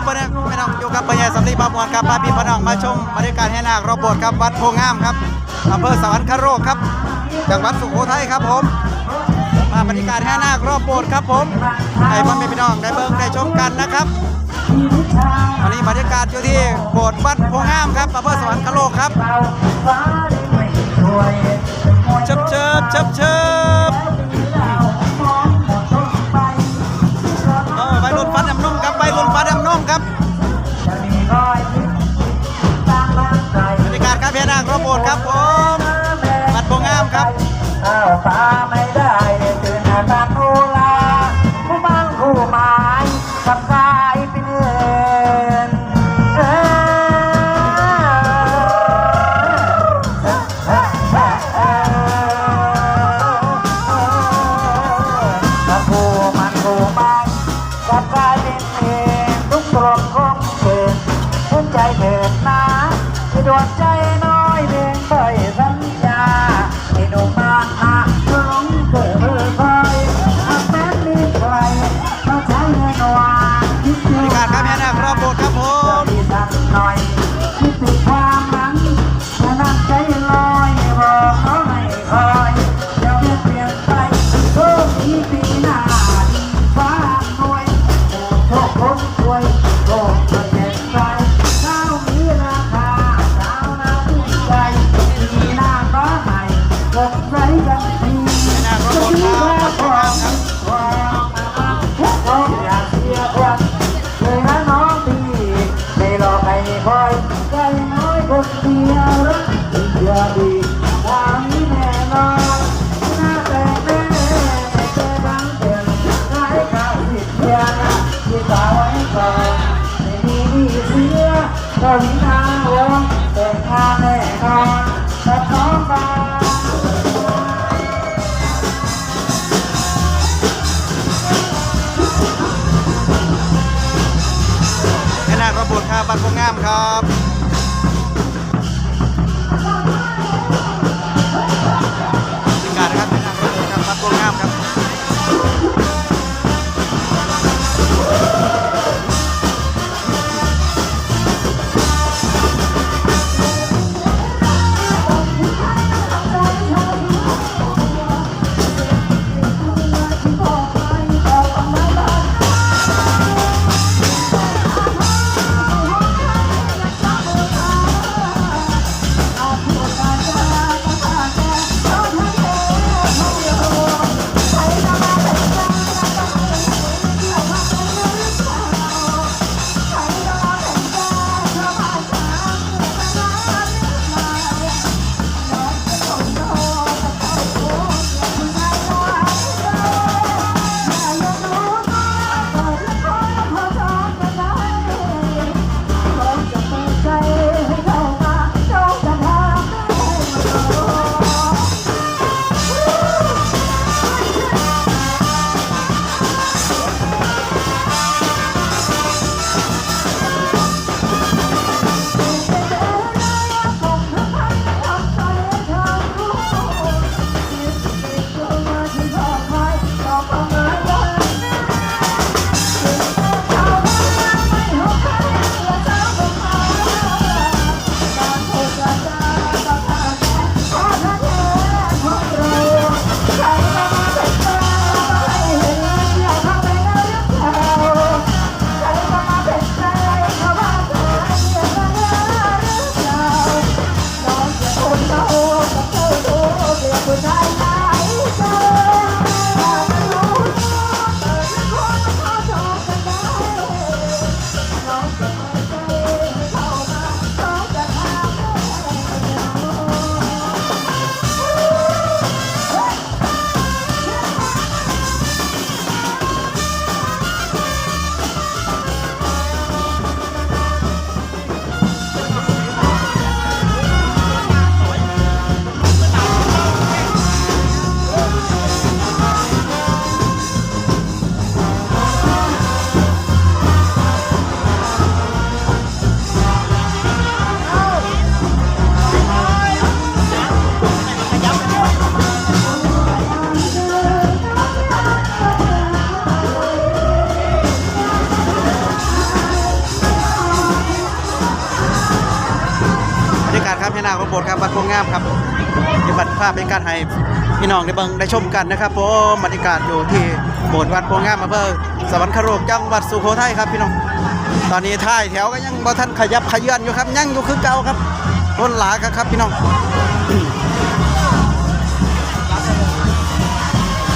ครับวันนี้พี่น้องอยู่กับปัญญาสัมฤทธิ์ปามวครับพาพี่พนองมาชมบรรยากาศแห้นาครบโบสถ์ครับวัดโพงามครับอำเภอสวรรคโลกครับจังหวัดสุโขทัยครับผมมาบรรยากาศแห่นารอบโบสถ์ครับผมให้พ่อแม่พี่น้องได้เบิ่งได้ชมกันนะครับอันนี้บรรยากาศอยู่ที่โบสถ์วัดโพงามครับอำเภอสวรรคโลกครับเชิบเชิบเชิบเชิบ ดครับผมมัดรโบงามครับอ้าวฟ้าไม่ โบสถ์ครับวัดโพงงามครับเดี๋ยวบัดภาพเป็นการให้พี่น้องได้เบิ่งได้ชมกันนะครับผมบรรยากาศอยู่ที่โบสถ์วัดโพงงามอำเภอสวรรคโลกจังหวัดสุโขทัยครับพี่น้อง ตอนนี้ท้ายแถวก็ยังบ่ทันขยับขยื่นอยู่ครับยังอยู่คือเก่าครับคนหลาครับครับพี่น้อง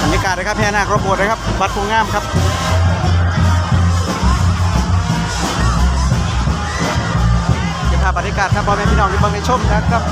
บรรยากาศนะครับแพนาครบโบสถ์นะครับวัดโพงามครับ เก็บภาพบรรยากาศครับพ่อแม่พี่น้องที่เบังในชมนะครับ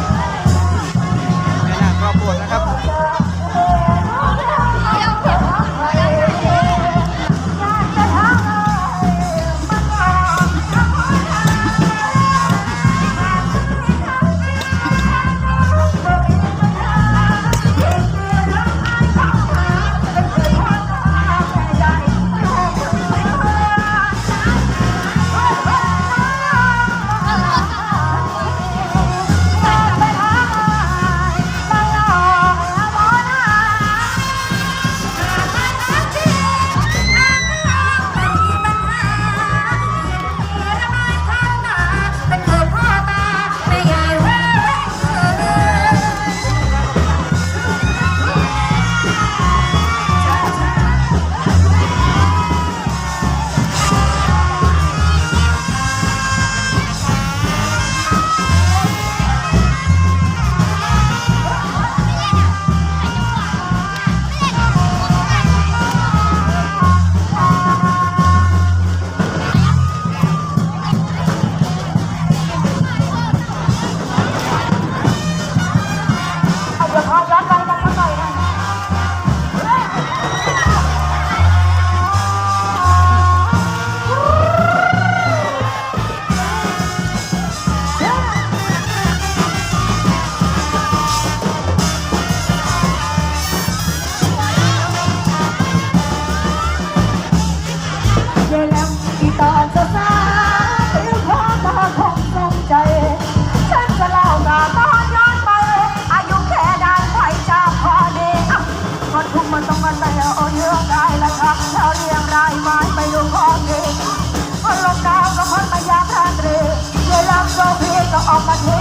Dapat mo